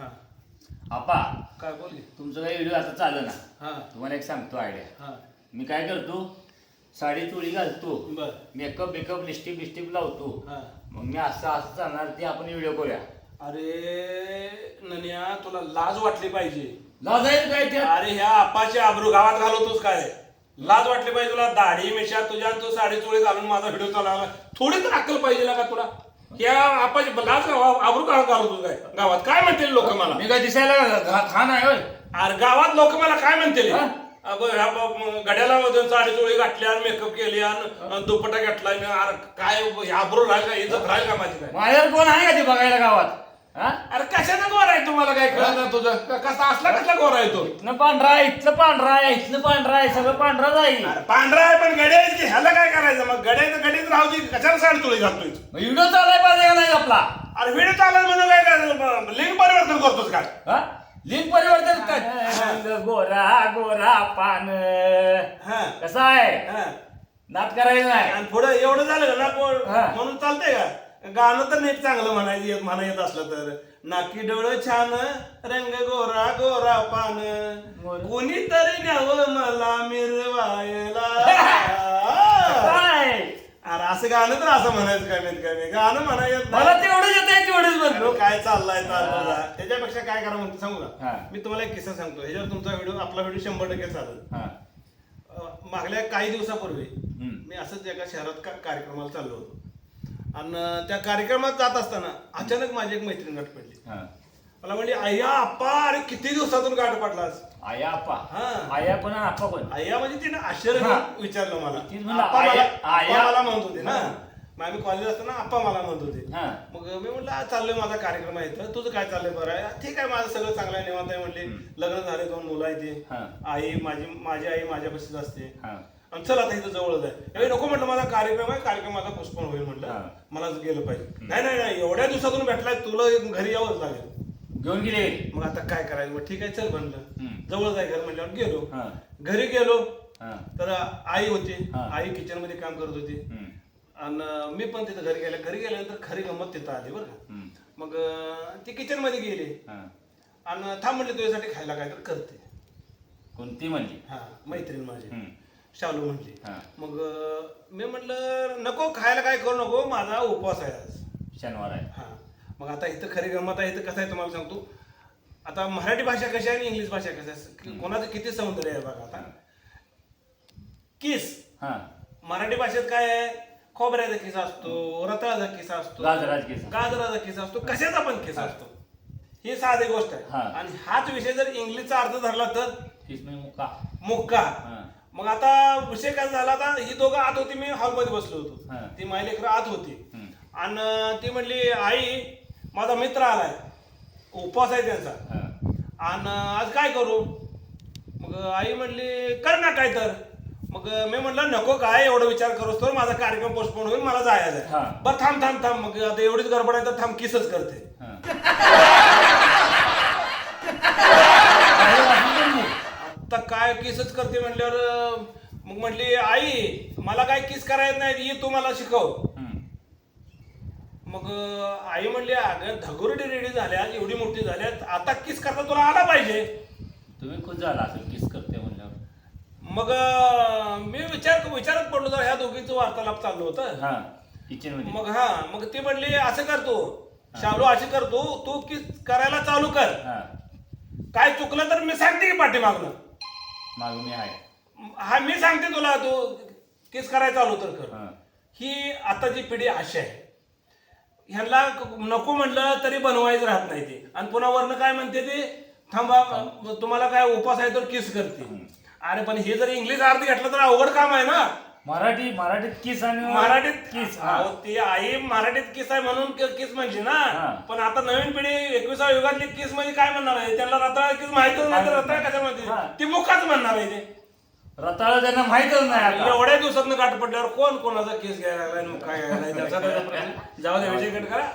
हा. आपा काय बोल की? तुमचं काही व्हिडिओ आता चालू ना? हा. तुम्हाला एक सांगतो आयडिया हा. मी काय करतो साडी चोळी घालतो बर. मेकअप बेकअप लिस्टिप बिस्टिप लावतो. हा. मग मी असं असं चालणार ते आपण व्हिडिओ करूया. अरे नन्या तुला लाज वाटली पाहिजे. लाजायचं काय त्या अरे ह्या आपाचे आबरू गावात घालवतोस काय? लाज वाटली पाहिजे तुला दाढी मिशा तुझ्या आणि तू साडी चोळी घालून माझा व्हिडिओ चालवला थोडी तर अक्कल पाहिजे ना का तुला? या आपाची लाज गावा- आबरू का घालवतोस काय? गावात काय म्हणतील लोक मला? मी काय दिसायला घा- खान आहे होय. अरे गावात लोक मला काय म्हणतील? हा? अगं ह्या ब- म- गड्याला वजन साडी चोळी घातली आणि मेकअप केली आणि दुपट्टा घेतलाय मी अरे काय हे आबरू राहील का? इज्जत राहील का माझी काय? माझ्यावर कोण आहे का ते बघायला गावात? हा? अरे कशाचा गोर आहे तुम्हाला काय कळत? नाही तुझं. क- कसा असला कसला गोर आहे तो? इथनं पांढरा आहे इथलं पांढरा आहे इथलं पांढरा आहे सगळं पांढरा जाईल अरे पांढरा आहे पण गड्या आहेत की ह्याला काय करायचं? मग गड्या तर दे कशाला साडी चोळी घालतोय व्हिडिओ चालाय पाहिजे का नाही आपला? अरे व्हिडिओ चालत म्हणून काय करायचं लिंक परिवर्तन करतोस काय? हा? लिंक परिवर्तन काय? रंग गोरा गोरा पान. हा. कसं आहे? हा. नाट करायचं नाही. आणि पुढे एवढं झालं का ना हा. म्हणून चालतंय का? गाणं तर नीट चांगलं म्हणायचं येत म्हणा येत असलं तर. नाकी डोळं छान रंग गोरा गोरा पान. कोणीतरी न्यावं मला मिरवायला. काय असं गाणं तर असं म्हणायचं कमीत कमी गाणं म्हणायचं मला तेवढं येत आहे तेवढंच म्हणतो काय चाललाय चालला त्याच्यापेक्षा काय करा म्हणते सांगू हा. का मी तुम्हाला एक किस्सा सांगतो. ह्याच्यावर तुमचा व्हिडिओ आपला व्हिडिओ शंभर टक्के चालेल. हा. अं, मागल्या काही दिवसापूर्वी हम्म. मी असंच एका शहरात का- कार्यक्रमाला चाललो होतो. आणि त्या कार्यक्रमात जात असताना अचानक माझी एक मैत्रीण गाठ पडली. हा. मला म्हणली आय्या आप्पा अरे किती दिवसातून गाठ पडलास? आया आपा हा. आया पण आणि पण. आय्या म्हणजे तिने आश्चर्य हा. विचारलं मला. म्हणलं, आप्पा मला आया- आया- आप्पा मला म्हणत होते ना. मग आम्ही कॉलेज असताना आप्पा मला म्हणत होते. हा. मग मी म्हटलं "आज चाललोय माझा कार्यक्रम आहे इथं. तुझं काय चाललंय बरं आहे? ठीक आहे माझं सगळं चांगलं आहे निवांत आहे म्हणले लग्न झाले दोन मुलं आहे ते. हा. आई माझी माझी आई माझ्यापाशीच असते. हा. आणि चल आता इथं जवळच आहे. ए, नको म्हटलं माझा कार्यक्रम आहे. कार्यक्रम माझा पुष्पण होईल म्हटलं. हा. मला गेलं पाहिजे. नाही नाही नाही. एवढ्या दिवसातून भेटलाय. तुला घरी यावंच लागेल. घेऊन गेले मग आता काय करायचं मग ठीक आहे चल म्हणलं. जवळच आहे घर म्हटल्यावर गेलो. घरी गेलो. तर आई होती. आई किचनमध्ये काम करत होती. आणि मी पण तिथं घरी गेल्या घरी गेल्यानंतर खरी गंमत तिथं आली बरं का. मग ती किचनमध्ये गेली हा. आणि थांब म्हणले तुझ्यासाठी खायला काय तर करते कोणती म्हणली हा मैत्रीण माझी. शालू म्हणली. मग मी म्हटलं नको खायला काय करू नको माझा उपवास आहे आज शनिवार आहे हा मग आता इथं खरी गंमत आहे इथं कसं आहे तुम्हाला सांगतो. आता मराठी भाषा कशी आहे आणि इंग्लिश भाषा कशी आहे? कोणाचं किती सौंदर्य आहे बघा आता. किस. हा. मराठी भाषेत काय आहे? खोबऱ्याचा किस असतो रताळाचा किस असतो गाजराचा किस असतो. कशाचा पण किस असतो. ही साधी गोष्ट आहे. आणि हाच विषय जर इंग्लिशचा अर्थ धरला तर? मुका मुक्का. हा. मग आता विषय काय झाला आता? ही दोघं आत होती मी हॉलमध्ये बसलो होतो. हा. ती माझी लेकरं आत होती. हम्म. आणि ती म्हणली आई माझा मित्र आलाय उपवास आहे त्यांचा. आणि आज काय करू मग आई म्हणली कर ना काय तर मग मी म्हटलं नको काय एवढं विचार करूस तर माझा कार्यक्रम पोस्टपोन होईल मला जायचं. आहे बरं थांब थांब थांब मग आता एवढीच गडबड आहे तर थांब किसच करते? आता काय किसच करते म्हटल्यावर मग म्हटली आई मला काय किस करायचं नाही ये तू मला शिकव. मग आई म्हणली अगं धगुरडी रेडी झाल्या एवढी मोठी झाल्यात आता किस करता तुला आला पाहिजे? तुम्ही खुश झाला असेल किस करते म्हणल्यावर. मग मी विचार विचारत पडलो तर ह्या दोघींचं वार्तालाप चालू होतं. हा किचनमध्ये मग हा मग ती म्हणली असं करतो शालू अशी करतो तू किस करायला चालू कर. हा. काय चुकलं तर मी सांगते की पाठीमागनं. माग मी आहे. हा मी सांगते तुला तू किस करायला चालू तर कर. हा. ही आताची पिढी अशी आहे. ह्यांना नको म्हणलं तरी बनवायचं राहत नाही ते. आणि पुन्हा वरनं काय म्हणते ते? थांबा तुम्हाला काय उपास आहे तर किस करते. अरे पण हे जर इंग्लिश अर्थ घेतलं तर अवघड काम आहे ना? मराठी मराठीत किस आणि मराठीत किस. ती आई मराठीत किस आहे म्हणून किस म्हणजे ना. पण आता नवीन पिढी एकविसाव्या युगातली किस म्हणजे काय म्हणणार आहे? त्यांना रताळ किस माहितच नाही तर रताळ कशा. म्हणते ती मुखाच म्हणणार आहे ते. रताळा त्यांना माहितच नाही आता. एवढ्या दिवसात गाठ पडल्यावर कोण कोणाचा केस घ्यायला लागलाय आणि काय घ्यायला लागलाय त्याचा त्याचा प्रश्न. जाऊ दे विजय कट करा